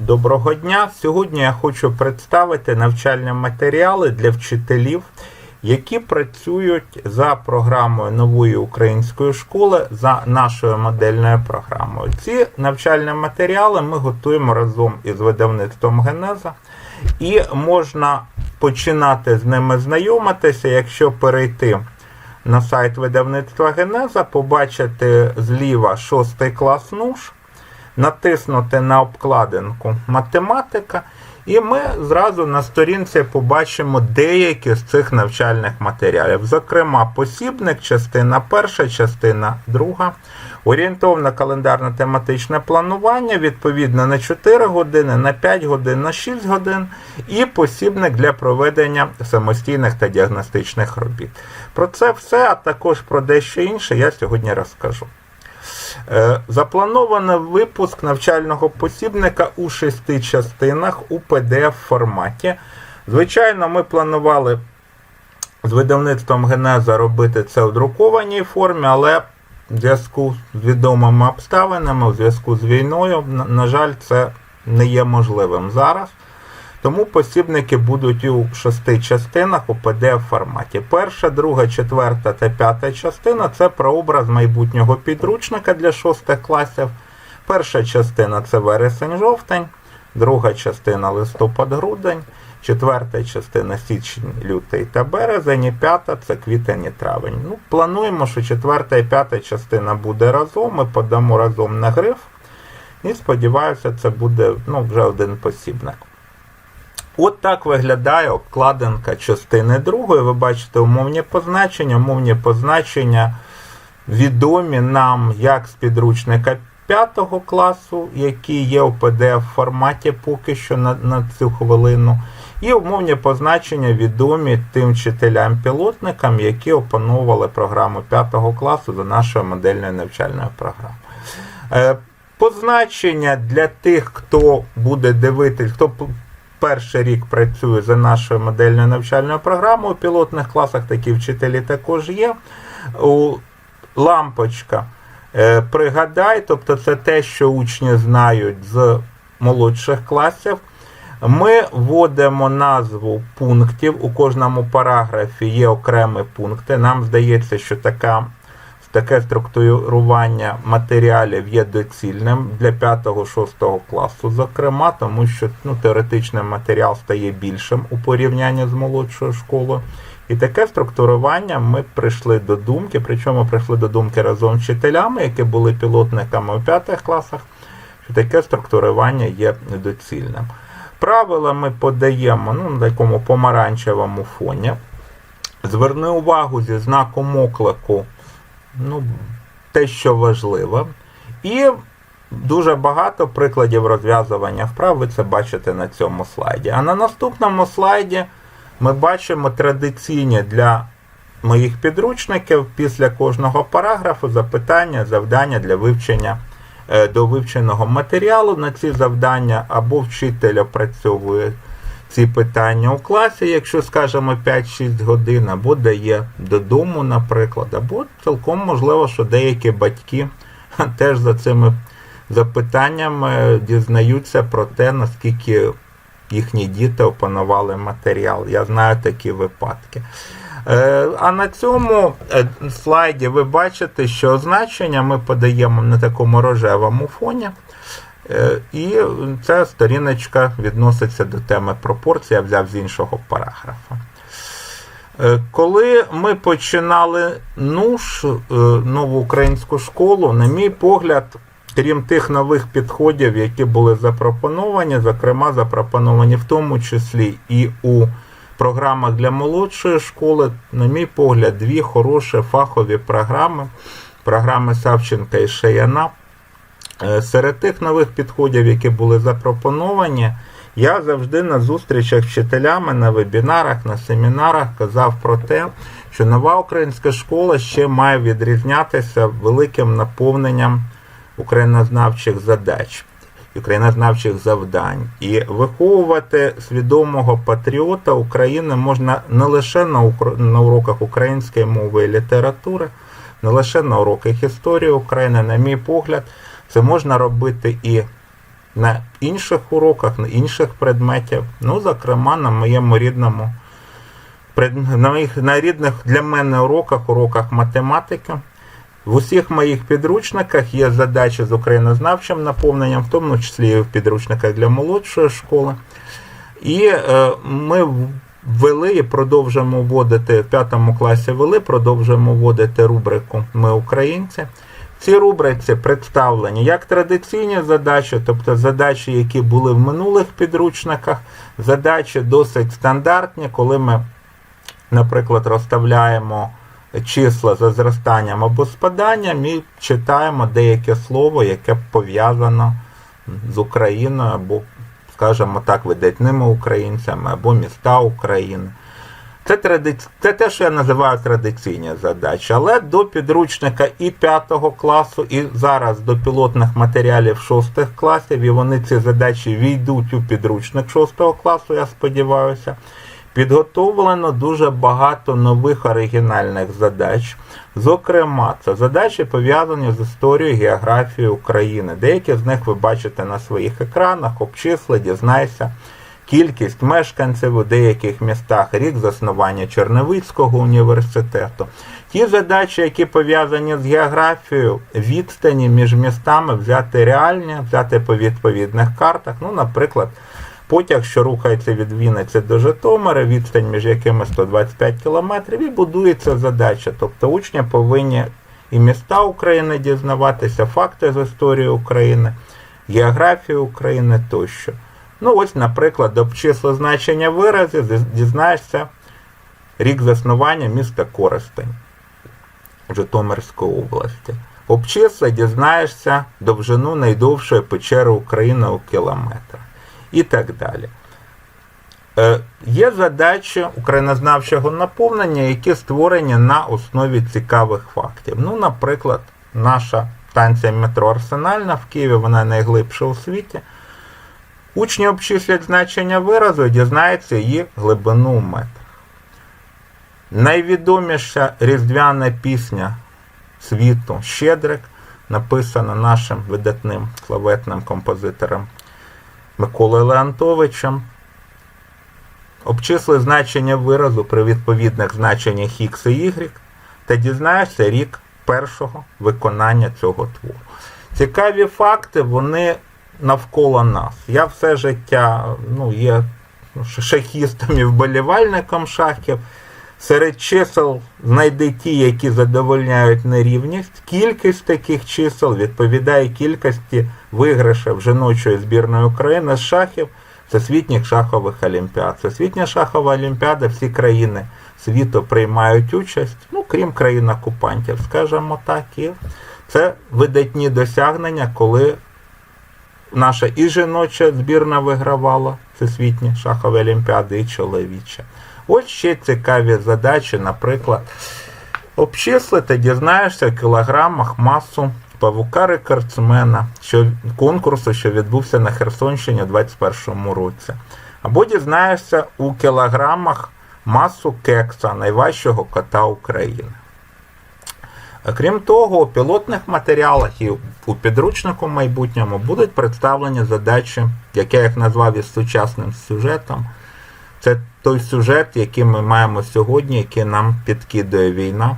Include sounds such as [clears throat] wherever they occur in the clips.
Доброго дня! Сьогодні я хочу представити навчальні матеріали для вчителів, які працюють за програмою нової української школи за нашою модельною програмою. Ці навчальні матеріали ми готуємо разом із видавництвом Генеза, і можна починати з ними знайомитися, якщо перейти на сайт видавництва Генеза, побачити зліва 6 клас НУШ натиснути на обкладинку математика, і ми зразу на сторінці побачимо деякі з цих навчальних матеріалів. Зокрема, посібник, частина перша, частина друга, орієнтовне календарно-тематичне планування, відповідно на 4 години, на 5 годин, на 6 годин, і посібник для проведення самостійних та діагностичних робіт. Про це все, а також про дещо інше я сьогодні розкажу. Е, Заплановано випуск навчального посібника у шести частинах у pdf форматі. Звичайно, ми планували з видавництвом Генеза робити це в друкованій формі, але в зв'язку з відомими обставинами, в зв'язку з війною, на- на жаль, це не є можливим зараз. Тому посібники будуть у шести частинах у pdf форматі. Перша, друга, четверта та п'ята частина це прообраз майбутнього підручника для шостих класів. Перша частина це вересень-жовтень, друга частина листопад-грудень, четверта частина січень, лютий та березень, і п'ята це квітень і травень. Ну, плануємо, що четверта і п'ята частина буде разом. Ми подамо разом на гриф. І сподіваюся, це буде ну, вже один посібник. От так виглядає обкладинка частини другої. Ви бачите умовні позначення. Умовні позначення відомі нам як з підручника 5 класу, які є у pdf форматі поки що на, на цю хвилину. І умовні позначення відомі тим вчителям-пілотникам, які опановували програму 5 класу за нашою модельною навчальною програмою. Е, Позначення для тих, хто буде дивитись, хто перший рік працює за нашою модельною навчальною програмою. У пілотних класах такі вчителі також є. У лампочка е, пригадай, тобто це те, що учні знають з молодших класів. Ми вводимо назву пунктів. У кожному параграфі є окремі пункти. Нам здається, що така таке структурування матеріалів є доцільним для 5-6 класу, зокрема, тому що ну, теоретичний матеріал стає більшим у порівнянні з молодшою школою. І таке структурування ми прийшли до думки, причому прийшли до думки разом з вчителями, які були пілотниками у 5 класах, що таке структурування є доцільним. Правила ми подаємо ну, на такому помаранчевому фоні. Зверни увагу зі знаком оклику ну, те, що важливо. І дуже багато прикладів розв'язування вправ, ви це бачите на цьому слайді. А на наступному слайді ми бачимо традиційні для моїх підручників після кожного параграфу запитання, завдання для вивчення е, до вивченого матеріалу. На ці завдання або вчитель опрацьовує ці питання у класі, якщо скажімо 5-6 годин, або дає додому, наприклад, або цілком можливо, що деякі батьки [laughs] теж за цими запитаннями дізнаються про те, наскільки їхні діти опанували матеріал. Я знаю такі випадки. Е, А на цьому е, слайді ви бачите, що означення ми подаємо на такому рожевому фоні. Е, І ця сторіночка відноситься до теми пропорцій, я взяв з іншого параграфа. Е, Коли ми починали НУШ, е, нову українську школу, на мій погляд, крім тих нових підходів, які були запропоновані, зокрема запропоновані в тому числі і у програмах для молодшої школи, на мій погляд, дві хороші фахові програми. Програми Савченка і Шаяна. Е, Серед тих нових підходів, які були запропоновані, я завжди на зустрічах з вчителями, на вебінарах, на семінарах казав про те, що нова українська школа ще має відрізнятися великим наповненням українознавчих задач, українознавчих завдань. І виховувати свідомого патріота України можна не лише на, уроках української мови і літератури, не лише на уроках історії України, на мій погляд, це можна робити і на інших уроках, на інших предметів. Ну, зокрема, на моєму рідному на, моїх, на рідних для мене уроках, уроках математики. В усіх моїх підручниках є задачі з українознавчим наповненням, в тому числі і в підручниках для молодшої школи. І е, ми ввели і продовжуємо вводити в п'ятому класі ввели, продовжуємо вводити рубрику Ми українці. В цій рубриці представлені як традиційні задачі, тобто задачі, які були в минулих підручниках, задачі досить стандартні, коли ми, наприклад, розставляємо числа за зростанням або спаданням і читаємо деяке слово, яке пов'язано з Україною або скажімо так, видатними українцями або міста України. Це, тради... це те, що я називаю традиційні задачі. Але до підручника і 5 класу, і зараз до пілотних матеріалів 6 класів, і вони ці задачі війдуть у підручник 6 класу, я сподіваюся. Підготовлено дуже багато нових оригінальних задач. Зокрема, це задачі пов'язані з історією географією України. Деякі з них ви бачите на своїх екранах, обчисли, дізнайся. Кількість мешканців у деяких містах, рік заснування Черневицького університету. Ті задачі, які пов'язані з географією, відстані між містами взяти реальні, взяти по відповідних картах. Ну, наприклад, потяг, що рухається від Вінниці до Житомира, відстань між якими 125 кілометрів, і будується задача. Тобто учні повинні і міста України дізнаватися, факти з історії України, географію України тощо. Ну, ось, наприклад, обчисли значення виразів, дізнаєшся рік заснування міста Коростень Житомирської області. Обчисли дізнаєшся довжину найдовшої печери України у кілометрах і так далі. Е, Є задачі українознавчого наповнення, які створені на основі цікавих фактів. Ну, наприклад, наша станція метро Арсенальна в Києві, вона найглибша у світі. Учні обчислять значення виразу і дізнаються її глибину у метрах. Найвідоміша різдвяна пісня світу Щедрик, написана нашим видатним славетним композитором Миколою Леонтовичем. Обчисли значення виразу при відповідних значеннях Х і Y та дізнаєшся рік першого виконання цього твору. Цікаві факти, вони навколо нас. Я все життя ну, є шахістом і вболівальником шахів. Серед чисел знайди ті, які задовольняють нерівність. Кількість таких чисел відповідає кількості виграшів жіночої збірної України з шахів всесвітніх шахових олімпіад. Всесвітня шахова олімпіада, всі країни світу приймають участь, ну крім країн окупантів, скажімо так. І це видатні досягнення, коли наша і жіноча збірна вигравала всесвітні шахові олімпіади, і чоловіча. Ось ще цікаві задачі, наприклад, обчислити, дізнаєшся в кілограмах масу павука рекордсмена що, конкурсу, що відбувся на Херсонщині у 2021 році. Або дізнаєшся у кілограмах масу кекса найважчого кота України. Крім того, у пілотних матеріалах і у підручнику майбутньому будуть представлені задачі, як я їх назвав із сучасним сюжетом. Це той сюжет, який ми маємо сьогодні, який нам підкидує війна.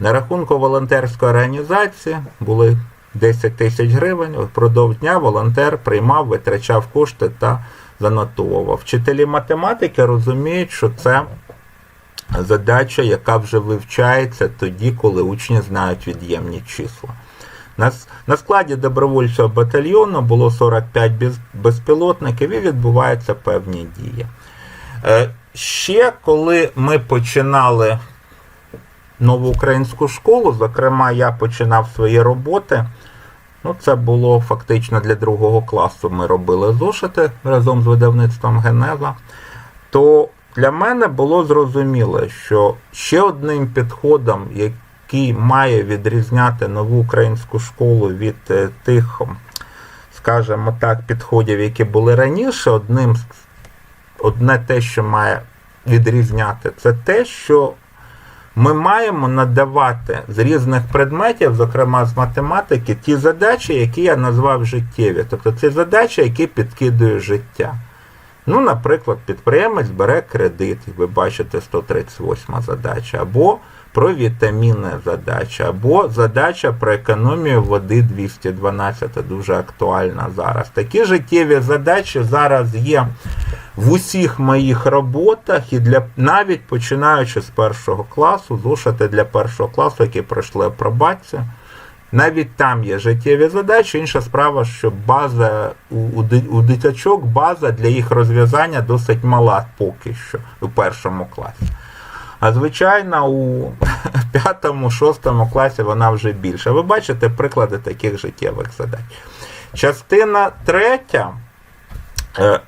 На рахунку волонтерської організації були 10 тисяч гривень. Впродовж дня волонтер приймав, витрачав кошти та занотовував. Вчителі математики розуміють, що це задача, яка вже вивчається тоді, коли учні знають від'ємні числа. На, складі добровольчого батальйону було 45 безпілотників і відбуваються певні дії. Е, ще коли ми починали нову українську школу, зокрема, я починав свої роботи. Ну, Це було фактично для другого класу. Ми робили зошити разом з видавництвом Генеза. То для мене було зрозуміло, що ще одним підходом, який має відрізняти нову українську школу від е, тих, скажімо так, підходів, які були раніше, одним одне те, що має відрізняти, це те, що ми маємо надавати з різних предметів, зокрема з математики, ті задачі, які я назвав життєві. Тобто це задачі, які підкидують життя. Ну, наприклад, підприємець бере кредит, і ви бачите 138 задача, або про вітаміни задача, або задача про економію води 212, дуже актуальна зараз. Такі життєві задачі зараз є в усіх моїх роботах і для навіть починаючи з першого класу, зошити для першого класу, які пройшли апробацію. Навіть там є життєві задачі. Інша справа, що база у, дитячок, база для їх розв'язання досить мала поки що у першому класі. А звичайно, у [laughs] п'ятому, шостому класі вона вже більша. Ви бачите приклади таких життєвих задач. Частина третя, е,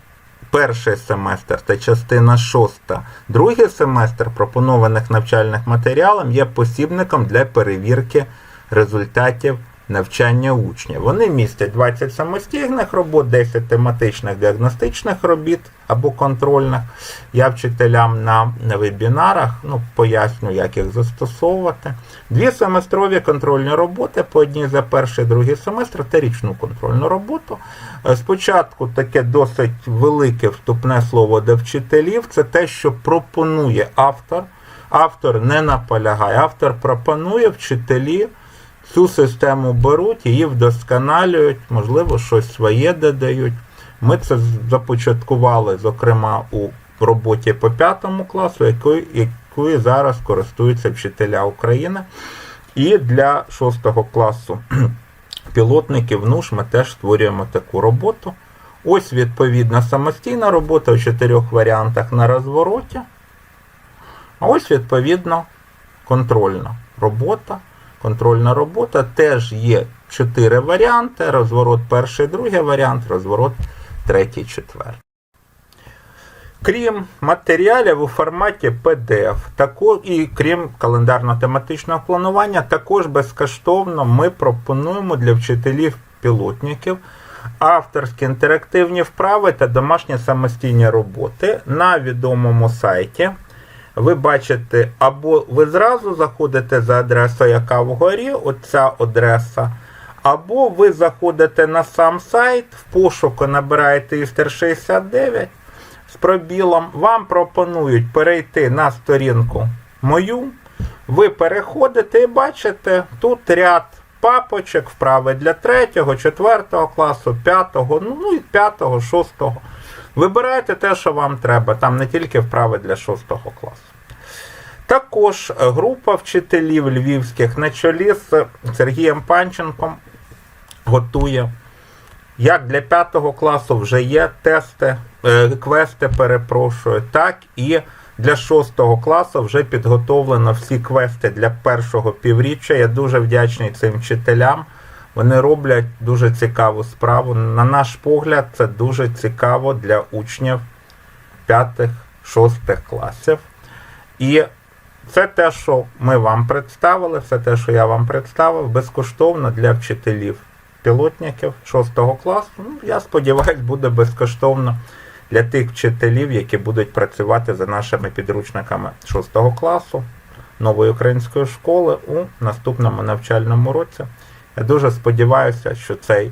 перший семестр та частина шоста, другий семестр пропонованих навчальних матеріалів є посібником для перевірки результатів навчання учнів. Вони містять 20 самостійних робот, 10 тематичних діагностичних робіт або контрольних. Я вчителям на, на вебінарах ну, поясню, як їх застосовувати. Дві семестрові контрольні роботи по одній за перший другий семестр та річну контрольну роботу. Е, Спочатку таке досить велике вступне слово до вчителів. Це те, що пропонує автор. Автор не наполягає, автор пропонує вчителі цю систему беруть, її вдосконалюють, можливо, щось своє додають. Ми це започаткували, зокрема, у роботі по п'ятому класу, якою, якою зараз користуються вчителя України. І для шостого класу [clears throat] пілотників НУШ ми теж створюємо таку роботу. Ось відповідна самостійна робота у чотирьох варіантах на розвороті. А ось, відповідно, контрольна робота. Контрольна робота теж є чотири варіанти: розворот перший, другий варіант, розворот третій, четвертий. Крім матеріалів у форматі PDF, тако, і крім календарно-тематичного планування, також безкоштовно ми пропонуємо для вчителів пілотників авторські інтерактивні вправи та домашні самостійні роботи на відомому сайті. Ви бачите, або ви зразу заходите за адресою, яка вгорі, оця адреса, або ви заходите на сам сайт, в пошуку набираєте Істер 69 з пробілом. Вам пропонують перейти на сторінку мою. Ви переходите і бачите тут ряд папочок, вправи для 3, 4 класу, 5, ну і 5, 6. Вибирайте те, що вам треба. Там не тільки вправи для 6 класу. Також група вчителів львівських на чолі з Сергієм Панченком готує. Як для 5 класу вже є тести, е, квести, перепрошую, так і для 6 класу вже підготовлено всі квести для першого півріччя. Я дуже вдячний цим вчителям. Вони роблять дуже цікаву справу. На наш погляд, це дуже цікаво для учнів 5-6 класів. І це те, що ми вам представили, все те, що я вам представив, безкоштовно для вчителів пілотників 6 класу. Ну, я сподіваюся, буде безкоштовно для тих вчителів, які будуть працювати за нашими підручниками 6 класу нової української школи у наступному навчальному році. Я дуже сподіваюся, що цей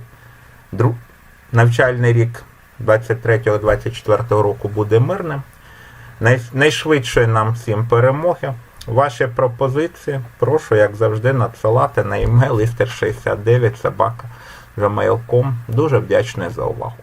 навчальний рік 23-24 року буде мирним. Найшвидше нам всім перемоги. Ваші пропозиції прошу, як завжди, надсилати на email ister69 собака. Дуже вдячний за увагу.